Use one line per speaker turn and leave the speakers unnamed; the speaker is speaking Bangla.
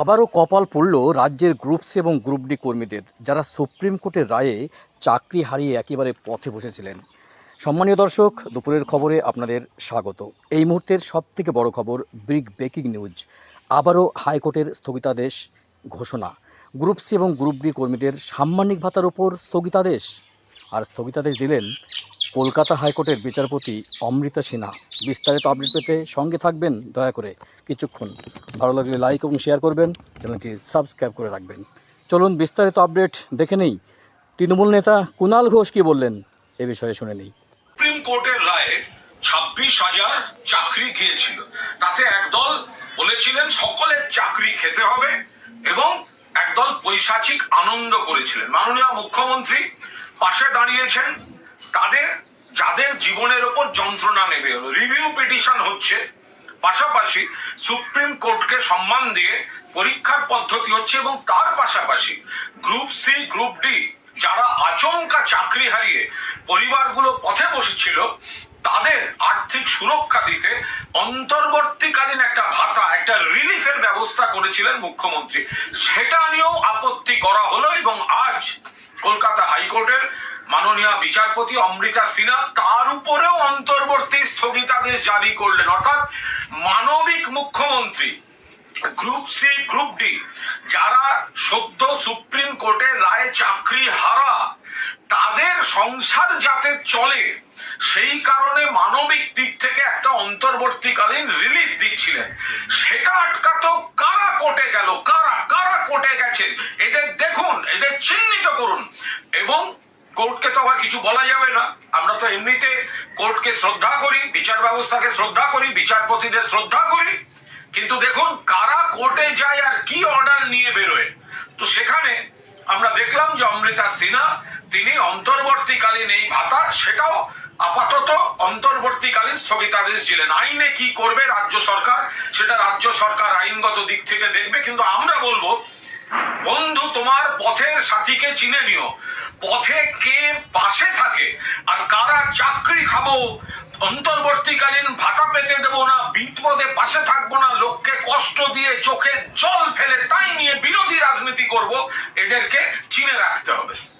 আবারও কপাল পড়ল রাজ্যের গ্রুপ সি এবং গ্রুপ ডি কর্মীদের, যারা সুপ্রিম কোর্টের রায়ে চাকরি হারিয়ে একেবারে পথে বসেছিলেন। সম্মানীয় দর্শক, দুপুরের খবরে আপনাদের স্বাগত। এই মুহূর্তের সবথেকে বড় খবর বিগ ব্রেকিং নিউজ। আবারও হাইকোর্টের স্থগিতাদেশ ঘোষণা। গ্রুপ সি এবং গ্রুপ ডি কর্মীদের সাম্মানিক ভাতার উপর স্থগিতাদেশ। আর স্থগিতাদেশ দিলেন কলকাতা হাইকোর্টের বিচারপতি অমৃতা সিনহা। বিস্তারিত আপডেট পেতে সঙ্গে থাকবেন, দয়া করে কিছুক্ষণ। ভালো লাগলে লাইক এবং শেয়ার করবেন, চ্যানেলটি সাবস্ক্রাইব করে রাখবেন। চলুন বিস্তারিত আপডেট দেখে নেই। তৃণমূল নেতা কুণাল ঘোষ কি বললেন, এ বিষয়ে শুনে নেই।
সুপ্রিম কোর্টের রায়ে ছাব্বিশ হাজার চাকরি গিয়েছিল। তাতে একদল বলেছিলেন সকলের চাকরি খেতে হবে এবং একদল পৈশাচিক আনন্দ করেছিলেন। মাননীয় মুখ্যমন্ত্রী পাশে দাঁড়িয়েছেন তাদের, যাদের জীবনের ওপর যন্ত্রণা নেবে। রিভিউ পিটিশন হচ্ছে, পাশাপাশি সুপ্রিম কোর্টকে সম্মান দিয়ে পরীক্ষার পদ্ধতি হচ্ছে এবং তার পাশাপাশি গ্রুপ সি, গ্রুপ ডি যারা আচমকা চাকরি হারিয়ে পরিবারগুলো পথে বসেছিল, তাদের আর্থিক সুরক্ষা দিতে অন্তর্বর্তীকালীন একটা ভাতা, একটা রিলিফের ব্যবস্থা করেছিলেন মুখ্যমন্ত্রী। সেটা নিয়েও আপত্তি করা হলো এবং আজ কলকাতা হাইকোর্টের মাননীয় বিচারপতি অমৃতা সিনহা তার উপরেও অন্তর্বর্তী স্থগিতাদেশ জারি করলেন। অর্থাৎ মানবিক মুখ্যমন্ত্রী, গ্রুপ সি, গ্রুপ ডি, যারা সদ্য সুপ্রিম কোর্টের রায়ে চাকরি হারা, তাদের সংসার যাতে চলে, সেই কারণে মানবিক দিক থেকে একটা অন্তর্বর্তীকালীন রিলিফ দিচ্ছিলেন। সেটা আটকাতো কারা কোটে গেল? কারা কারা কোটে গেছে? এদের দেখুন, এদের চিহ্নিত করুন। এবং কোর্টকে তো আবার কিছু বলা যাবে না। আমরা তো এমনিতে কোর্টকে শ্রদ্ধা করি, বিচার ব্যবস্থাকে শ্রদ্ধা করি, বিচারপতিদের শ্রদ্ধা করি। কিন্তু দেখুন, কারা কোর্টে যায় আর কি অর্ডার নিয়ে বেরোয়? তো সেখানে আমরা দেখলাম যে অমৃতা সিনহা, তিনি অন্তর্বর্তীকালীন এই ভাতা, সেটাও আপাতত অন্তর্বর্তীকালীন স্থগিতাদেশ দিলেন। আইনে কি করবে রাজ্য সরকার, সেটা রাজ্য সরকার আইনগত দিক থেকে দেখবে। কিন্তু আমরা বলব, বন্ধু, তোমার পথের সাথীকে চিনে নিও। পথে কে পাশে থাকে? আর কারা চাকরি খাব? অন্তর্বর্তীকালীন ভাতা পেতে দেব না, বিপদে পাশে থাকব না, লোককে কষ্ট দিয়ে চোখে জল ফেলে তাই নিয়ে বিরোধী রাজনীতি করব, এদেরকে চিনে রাখতে হবে।